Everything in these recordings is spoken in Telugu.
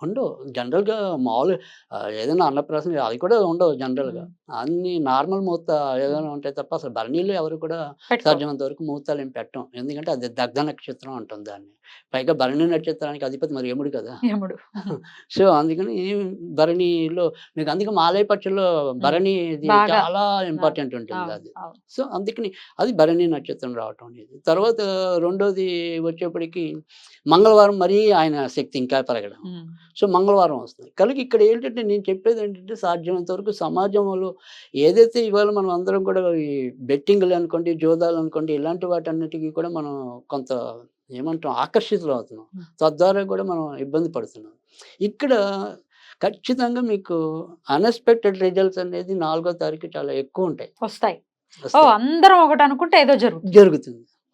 ఉండవు జనరల్గా మామూలు ఆ, ఏదైనా అన్నప్రాసన అది కూడా ఉండవు జనరల్గా. అన్ని నార్మల్ ముహూర్త ఏదైనా ఉంటాయి తప్ప అసలు భరణీలో ఎవరు కూడా. సాధ్యమైనంత వరకు ముహూర్తాలు ఏం పెట్టం. ఎందుకంటే అది దగ్ధ నక్షత్రం అంటుంది దాన్ని. పైగా భరణి నక్షత్రానికి అధిపతి మరి యముడు కదా. యముడు. సో అందుకని భరణిలో మీకు అందుకే మాలయ పక్షుల్లో భరణి. చాలా ఇంపార్టెంట్ ఉంటుంది అది. సో అందుకని అది భరణి నక్షత్రం రావటం అనేది. తర్వాత రెండోది వచ్చేప్పటికి మంగళవారం మరీ ఆయన శక్తి ఇంకా పెరగడం. సో మంగళవారం వస్తుంది. కనుక ఇక్కడ ఏంటంటే నేను చెప్పేది ఏంటంటే సాధ్యమైనంత వరకు సమాజంలో ఏదైతే ఇవాళ మనం అందరం కూడా ఈ బెట్టింగ్లు అనుకోండి జోదాలు అనుకోండి ఇలాంటి వాటన్నిటికీ కూడా మనం కొంత ఏమంటాం? ఆకర్షితులు అవుతున్నాం. తద్వారా కూడా మనం ఇబ్బంది పడుతున్నాం. ఇక్కడ ఖచ్చితంగా మీకు అన్ఎక్స్పెక్టెడ్ రిజల్ట్స్ అనేది నాలుగో తారీఖు చాలా ఎక్కువ ఉంటాయి. వస్తాయి. అందరం ఒకటి అనుకుంటే ఏదో జరుగుతుంది. జరుగుతుంది.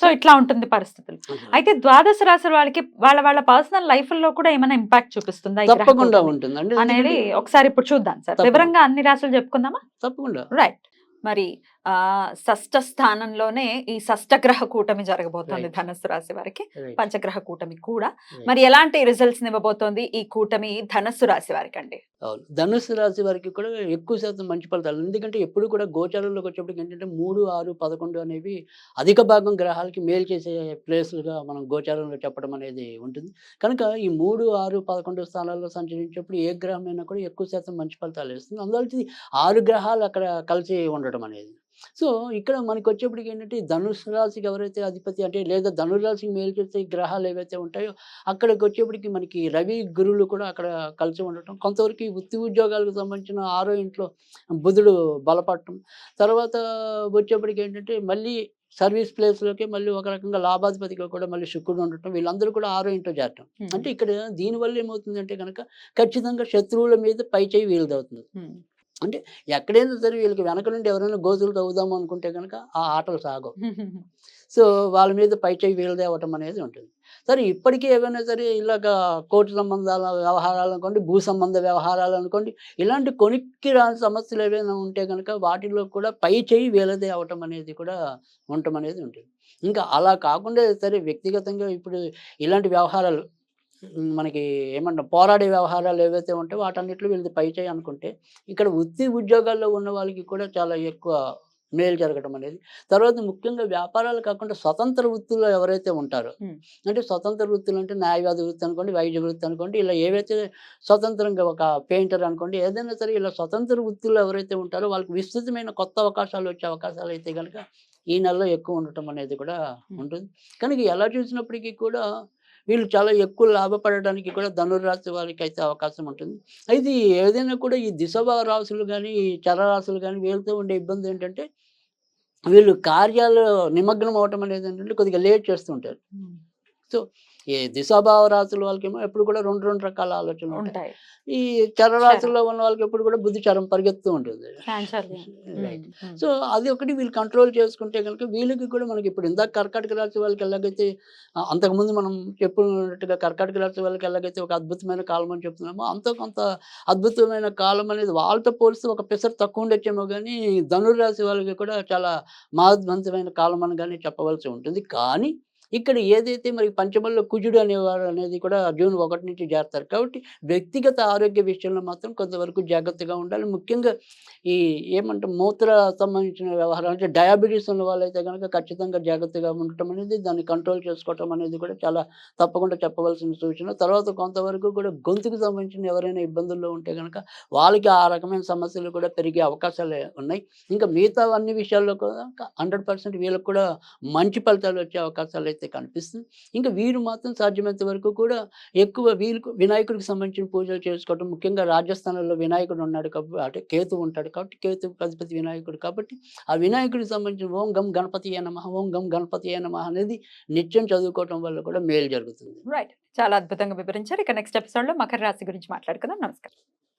సో ఇట్లా ఉంటుంది పరిస్థితులు. అయితే ద్వాదశ రాశుల వాళ్ళకి వాళ్ళ వాళ్ళ పర్సనల్ లైఫ్లో కూడా ఏమైనా ఇంపాక్ట్ చూపిస్తుందా తప్పకుండా అనేది ఒకసారి ఇప్పుడు చూద్దాం సార్. వివరంగా అన్ని రాశులు చెప్పుకుందామా? తప్పకుండా. రైట్. మరి ఆ షష్ఠ స్థానంలోనే ఈ షష్ఠగ్రహ కూటమి జరగబోతోంది Right. ధనుసు రాశి వారికి. పంచగ్రహ కూటమి కూడా. మరి ఎలాంటి రిజల్ట్స్ ఇవ్వబోతోంది ఈ కూటమి ధనస్సు రాశి వారికి అండి అవును. ధనుసు రాశి వారికి కూడా ఎక్కువ శాతం మంచి ఫలితాలు. ఎందుకంటే ఎప్పుడు కూడా గోచారంలోకి వచ్చేప్పటికి ఏంటంటే మూడు ఆరు పదకొండు అనేవి అధిక భాగం గ్రహాలకి మేలు చేసే ప్లేస్లుగా మనం గోచారంలో చెప్పడం అనేది ఉంటుంది. కనుక ఈ మూడు ఆరు పదకొండు స్థానాల్లో సంచరించేప్పుడు ఏ గ్రహమైనా కూడా ఎక్కువ శాతం మంచి ఫలితాలు ఇస్తుంది. అందువల్ల ఆరు గ్రహాలు అక్కడ కలిసి ఉండటం అనేది. సో ఇక్కడ మనకి వచ్చేప్పటికి ఏంటంటే ధనుసు రాశికి ఎవరైతే అధిపతి అంటే లేదా ధనురాశికి మేలు చేసే ఈ గ్రహాలు ఏవైతే ఉంటాయో అక్కడికి వచ్చేప్పటికి మనకి రవి గురువులు కూడా అక్కడ కలిసి ఉండటం. కొంతవరకు వృత్తి ఉద్యోగాలకు సంబంధించిన ఆరో ఇంట్లో బుధుడు బలపడటం. తర్వాత వచ్చేప్పటికి ఏంటంటే మళ్ళీ సర్వీస్ ప్లేస్లోకి మళ్ళీ ఒక రకంగా లాభాధిపతిగా కూడా మళ్ళీ శుక్రుడు ఉండటం. వీళ్ళందరూ కూడా ఆరో ఇంట్లో చేరటం. అంటే ఇక్కడ దీనివల్ల ఏమవుతుందంటే కనుక ఖచ్చితంగా శత్రువుల మీద పై చేయి వీలుదవుతుంది అంటే ఎక్కడైనా సరే వీళ్ళకి వెనక నుండి ఎవరైనా గోతులు తవ్వుదాం అనుకుంటే కనుక ఆ ఆటలు సాగవు. సో వాళ్ళ మీద పై చేయి వీళ్ళదే అవ్వటం అనేది ఉంటుంది. సరే ఇప్పటికీ ఏమైనా సరే ఇలాగ కోర్టు సంబంధాల వ్యవహారాలు అనుకోండి భూ సంబంధ వ్యవహారాలు అనుకోండి ఇలాంటి కొనిక్కి రాని సమస్యలు ఏవైనా ఉంటే కనుక వాటిలో కూడా పై చేయి వీళ్ళదే అవటం అనేది కూడా ఉండటం అనేది ఉంటుంది. ఇంకా అలా కాకుండా సరే వ్యక్తిగతంగా ఇప్పుడు ఇలాంటి వ్యవహారాలు మనకి ఏమంటాం పోరాడే వ్యవహారాలు ఏవైతే ఉంటాయో వాటన్నిటిలో వీళ్ళది పై చేయి అనుకుంటే ఇక్కడ వృత్తి ఉద్యోగాల్లో ఉన్న వాళ్ళకి కూడా చాలా ఎక్కువ మేలు జరగడం అనేది. తర్వాత ముఖ్యంగా వ్యాపారాలు కాకుండా స్వతంత్ర వృత్తుల్లో ఎవరైతే ఉంటారో. అంటే స్వతంత్ర వృత్తులు అంటే న్యాయవాది వృత్తి అనుకోండి వైద్య వృత్తి అనుకోండి ఇలా ఏవైతే స్వతంత్రంగా ఒక పెయింటర్ అనుకోండి ఏదైనా సరే ఇలా స్వతంత్ర వృత్తుల్లో ఎవరైతే ఉంటారో వాళ్ళకి విస్తృతమైన కొత్త అవకాశాలు వచ్చే అవకాశాలు అయితే కనుక ఈ నెలలో ఎక్కువ ఉండటం అనేది కూడా ఉంటుంది. కనుక ఎలా చూసినప్పటికీ కూడా వీళ్ళు చాలా ఎక్కువ లాభపడడానికి కూడా ధనుర్రాశి వాళ్ళకి అయితే అవకాశం ఉంటుంది అయితే ఏదైనా కూడా ఈ దిశభ రాశులు కానీ ఈ చరరాశులు కానీ వీళ్ళతో ఉండే ఇబ్బంది ఏంటంటే వీళ్ళు కార్యాలు నిమగ్నం అవటం అనేది ఏంటంటే కొద్దిగా లేట్ చేస్తుంటారు మ్మ్. ఈ దిశాభావ రాశుల వాళ్ళకేమో ఎప్పుడు కూడా రెండు రెండు రకాల ఆలోచనలు ఉంటాయి ఈ చరరాశుల్లో ఉన్న వాళ్ళకి ఎప్పుడు కూడా బుద్ధి చరం పరిగెత్తూ ఉంటుంది చాంచల్యం. Right. మ్మ్. మ్మ్. సో అది ఒకటి వీళ్ళు కంట్రోల్ చేసుకుంటే కనుక వీళ్ళకి కూడా మనకి ఇప్పుడు ఇందాక కర్కాటక రాశి వాళ్ళకి ఎలాగైతే అంతకుముందు మనం చెప్పుకున్నట్టుగా కర్కాటక రాశి వాళ్ళకి ఎలాగైతే ఒక అద్భుతమైన కాలం అని చెప్తున్నామో అంత కొంత అద్భుతమైన కాలం అనేది వాళ్ళతో పోలిస్తే ఒక పెసరు తక్కువ ఉండొచ్చేమో కానీ ధనుర్రాశి వాళ్ళకి కూడా చాలా మహద్వంతమైన కాలం అని కానీ చెప్పవలసి ఉంటుంది కానీ ఇక్కడ ఏదైతే మరి పంచమల్లో కుజుడు అనేవారు అనేది కూడా జూన్ ఒకటి నుంచి చేస్తారు. కాబట్టి వ్యక్తిగత ఆరోగ్య విషయంలో మాత్రం కొంతవరకు జాగ్రత్తగా ఉండాలి. ముఖ్యంగా ఈ ఏమంటే మూత్ర సంబంధించిన వ్యవహారాలు అంటే డయాబెటీస్ ఉన్న వాళ్ళైతే కనుక ఖచ్చితంగా జాగ్రత్తగా ఉండటం అనేది దాన్ని కంట్రోల్ చేసుకోవటం అనేది కూడా చాలా తప్పకుండా చెప్పవలసిన సూచన. తర్వాత కొంతవరకు కూడా గొంతుకు సంబంధించిన ఎవరైనా ఇబ్బందుల్లో ఉంటే కనుక వాళ్ళకి ఆ రకమైన సమస్యలు కూడా పెరిగే అవకాశాలు ఉన్నాయి. ఇంకా మిగతా అన్ని విషయాల్లో కూడా హండ్రెడ్ పర్సెంట్ వీళ్ళకి కూడా మంచి ఫలితాలు వచ్చే అవకాశాలు అయితే కనిపిస్తుంది. ఇంకా వీరు మాత్రం సాధ్యమైనంత వరకు కూడా ఎక్కువ వీళ్ళకు వినాయకుడికి సంబంధించిన పూజలు చేసుకోవటం ముఖ్యంగా రాజస్థానంలో వినాయకుడు ఉన్నాడు కాబట్టి అంటే కేతు ఉంటాడు కాబట్టి కేతు అధిపతి వినాయకుడు కాబట్టి ఆ వినాయకుడికి సంబంధించిన ఓం గం గణపతి నమ ఓం గం గణపతి నమ అనేది నిత్యం చదువుకోవటం వల్ల కూడా మేలు జరుగుతుంది. రైట్ చాలా అద్భుతంగా వివరించారు. ఇక నెక్స్ట్ ఎపిసోడ్లో మకర రాశి గురించి మాట్లాడుకుందాం. నమస్కారం.